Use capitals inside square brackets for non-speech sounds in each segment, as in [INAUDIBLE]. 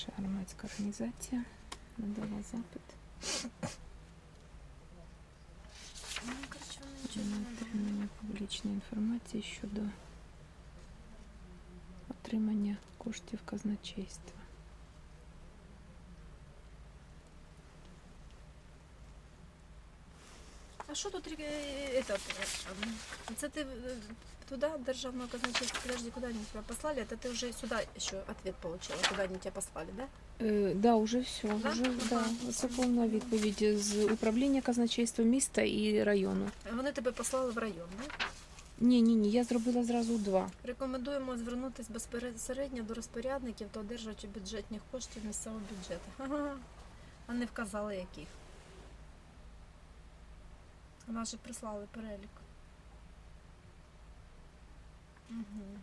наша громадська організація надала запит на отримання публічної інформації щодо отримання коштів казначейства. А що тут е, этот, е, це ти е, туда державного казначейства, подожди, куда они тебя послали? Это ты уже сюда еще ответ получила, куда они тебя послали, да? Е, да, уже все. Да? Вже, Ага. да, це повна відповідь з управління казначейства міста і району. Вони тебе послали в район, да? Ні, ні, ні, я зробила зразу два. Рекомендуємо звернутися безпосередньо до розпорядників та одержувачів бюджетних коштів місцевого бюджету. Ага. [LAUGHS] А не вказали яких. А же прислали перелік. Угу.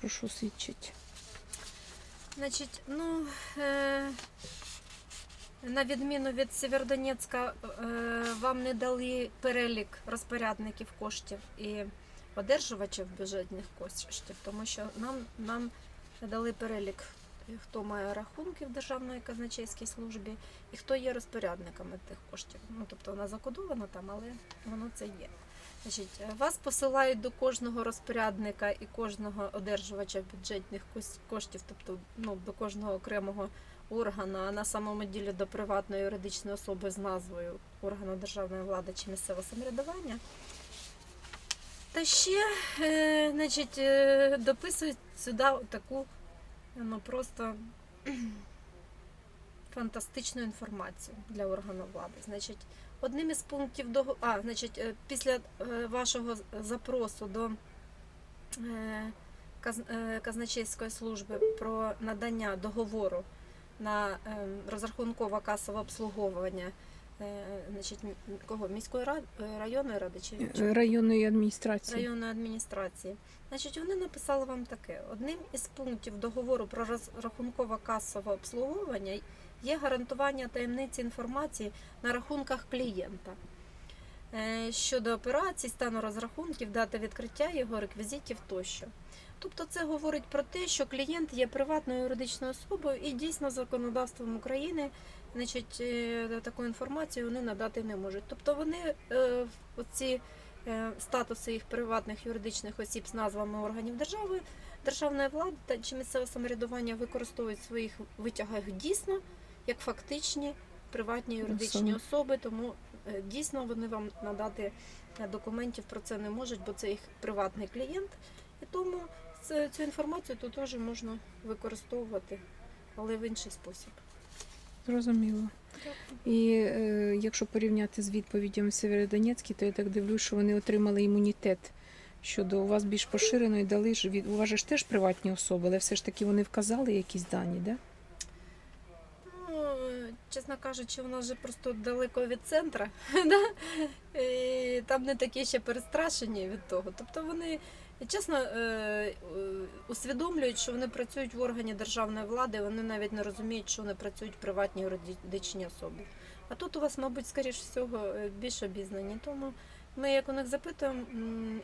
Прошу свідчить. Значить, ну е, на відміну від Сєвєродонецька, е, вам не дали перелік розпорядників коштів і одержувачів бюджетних коштів, тому що нам, нам дали перелік, хто має рахунки в Державної казначейській службі і хто є розпорядниками тих коштів. Ну, тобто вона закодована там, але воно це є. Вас посилають до кожного розпорядника і кожного одержувача бюджетних коштів, тобто ну, до кожного окремого органу, а на самому ділі до приватної юридичної особи з назвою органу державної влади чи місцевого самоврядування. Та ще е, значить, е, дописують сюди таку ну, просто фантастичну інформацію для органу влади. Значить, Одним із пунктів до а, значить, е, після е, вашого запросу до е, казначейської служби про надання договору на розрахункове касове обслуговування значить, кого міської ради районної ради чи, Районної адміністрації. районної адміністрації. Значить, вони написали вам таке: одним із пунктів договору про розрахункове касове обслуговування є гарантування таємниці інформації на рахунках клієнта е, щодо операцій, стану розрахунків, дати відкриття його реквізитів тощо. Тобто це говорить про те, що клієнт є приватною юридичною особою і дійсно законодавством України значить, е, таку інформацію вони надати не можуть. Тобто вони е, оці статуси їх приватних юридичних осіб з назвами органів держави, державної влади та чи місцеве самоврядування використовують в своїх витягах дійсно як фактичні приватні юридичні Особи. тому е, дійсно вони вам надати е, документів про це не можуть, бо це їх приватний клієнт. І тому цю інформацію тут теж можна використовувати, але в інший спосіб. Зрозуміло. І е, якщо порівняти з відповідями Северодонецькій, то я так дивлюсь, що вони отримали імунітет щодо у вас більш поширено і дали ж від у вас ж теж приватні особи, але все ж таки вони вказали якісь дані, да? Чесно кажучи, у нас же просто далеко від центра. [LAUGHS] да? І там не такі ще перестрашені від того. Тобто вони чесно е, усвідомлюють, що вони працюють в органі державної влади, вони навіть не розуміють, що вони працюють в приватній юридичній особі. А тут у вас, мабуть, скоріш всього, е, більш обізнані. Тому ми, як у них запитуємо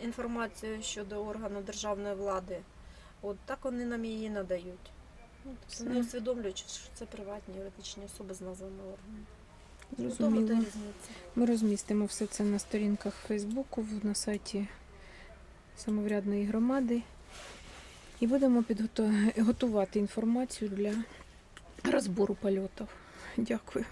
інформацію щодо органу державної влади, от так вони нам її надають. Ну, тобто не усвідомлюючи, що це приватні юридичні особи з назвами органів. Зрозуміло. Ми розмістимо все це на сторінках Фейсбуку, на сайті самоврядної громади. І будемо підготувати готувати інформацію для розбору польотів. Дякую.